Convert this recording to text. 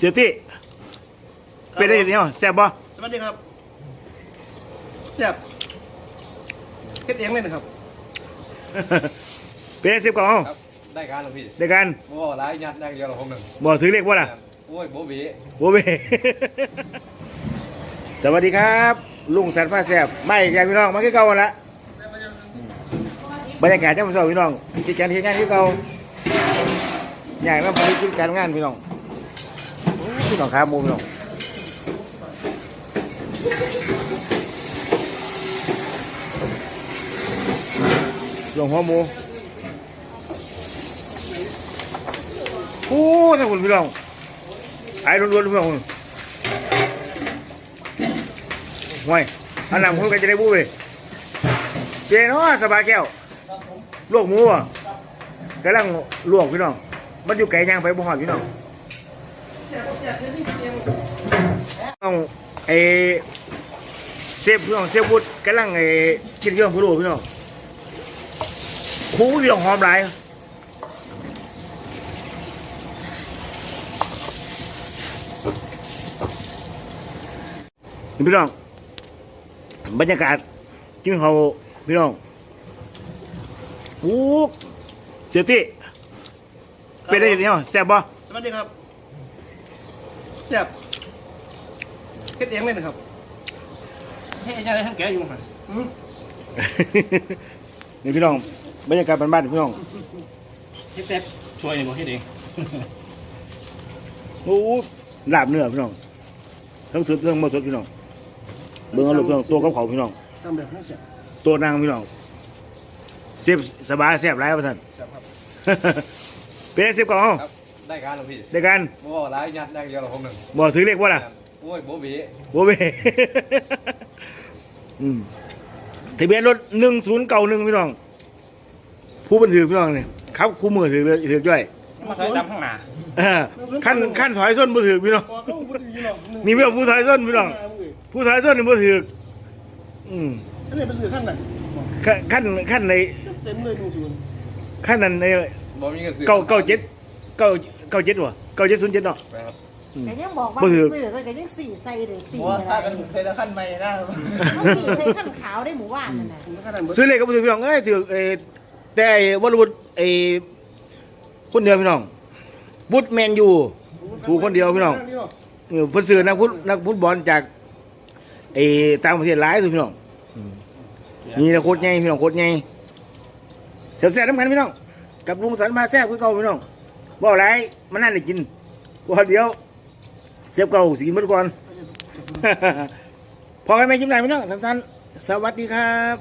เสียตี้เป็นได้ยังไงแซ่บบ่สวัสดีครับแซ่บเฮ็ดเองเลยนะครับเป็นได้สิบกล่องครับได้การหลวงพี่ในการบ่ว่าหลายยัดอย่างเดียวหรอกผมหนึ่งบอกถือเลขว่าล่ะโอ้ยโบบีโอเบสวัสดีครับ ลุงสันผ้าแซ่บไม่แกพี่น้องมาคือเก่าหั่นละบรรยากาศจ้าผู้ชมพี่น้องกิจการที่งานที่เก่าใหญ่มากพอดีกิจการงานพี่น้องโอ้ พี่น้องครับหมูพี่น้องลงหัวหมูโอ้ท่านคุณพี่น้องไอ้ล้วนๆพี่น้องห่วยอันนั้นผมก็จะได้บู้ไปเจเนาะสบายแก้วลวกหมูอะกำลังลวกพี่น้อง มันอยู่ไกลย่างไปบ่หอดพี่น้อง ต้องไอเซฟพี่น้องเซฟบุตรกำลังไอกินเรื่องผู้รู้พี่น้องคูพี่น้องหอมหลายพี่น้องบรรยากาศจิ้มเขาพี่น้องโอ้เสียตี้เป็นได้ยังไงแซ่บบ่สวัสดีครับ แซ่บเฮ็ดเองเลยนะครับเฮ้ยยังไงทั้งแกอยู่ห่ะอืมนี่พี่น้องบรรยากาศบ้านๆพี่น้องเฮ็ดเซ็ตช่วยบ่เฮ็ดเองโอ้ลาบเนื้อพี่น้องทั้งสุดทั้งบ่สุดพี่น้องเบิ่งเอาลูกพี่น้องตัวกับเขาพี่น้องทำแบบให้แซ่บตัวนางพี่น้องเสียบสบายแซ่บหลายว่าซั่นแซ่บครับ เป็นได้สิบกล่องครับ ได้การหลวงพี่ในการบ่ว่าหลายยัดอย่างเดียวหรอกผมหนึ่งบ่ถือเลขว่าล่ะโอ้ยโบบีโบเบอืมทะเบียนรถหนึ่งศูนย์เก่าหนึ่งพี่น้อง ผู้บันทึกพี่น้องเนี่ยครับคู่มือถือเลยถือด้วยมาใส่จำข้างหน้าเออขั้นขั้นถอยส้นบันทึกพี่น้องพอเขาพูดอย่างนี้หรอกนี่พี่น้องผู้ถอยส้นพี่น้องผู้ถอยส้นนี่บันทึกอืมอันนี้เป็นสื่อขั้นไหนขั้นขั้นขั้นในเต็มเลยหนึ่งศูนย์ขั้นนั้นในบ่มีเงินซื้อเก้าเก้าเจ็ดเก้า เก้าเจ็ดวะเก้าเจ็ดศูนย์เจ็ดเนาะไปครับอืมแต่ยังบอกว่าบ่ถือ ซื้อแล้วก็ยังสี่ใส่เลยตีว่าอะไรถ้ากันใช้ตะขั้นใหม่นะมันสี่ใส่ขั้นขาวได้หมู่บ้านนั่นน่ะผมก็ขั้นนั้นเบิดซื้อเลขก็บันทึกพี่น้องเอ้ยถือเออแต่ไอ้วรวุฒิไอ้คนเดียวพี่น้องบุตแมนยูถูกคนเดียวพี่น้องเออเพิ่นซื้อนักฟุตนักฟุตบอลจากไอ้ต่างประเทศหลายสุดพี่น้องอืมนี่นะโคตรใหญ่พี่น้องโคตรใหญ่แซ่บๆน้ำกันพี่น้องกับลุงสันมาแซ่บคือเก่าพี่น้อง บ่อะไรมันนั่นได้กินบ่เดียวเสียบเก่าสิกินมันก่อน พอกันไหมชิมไหนไม่ต้องสั้นๆสวัสดีครับ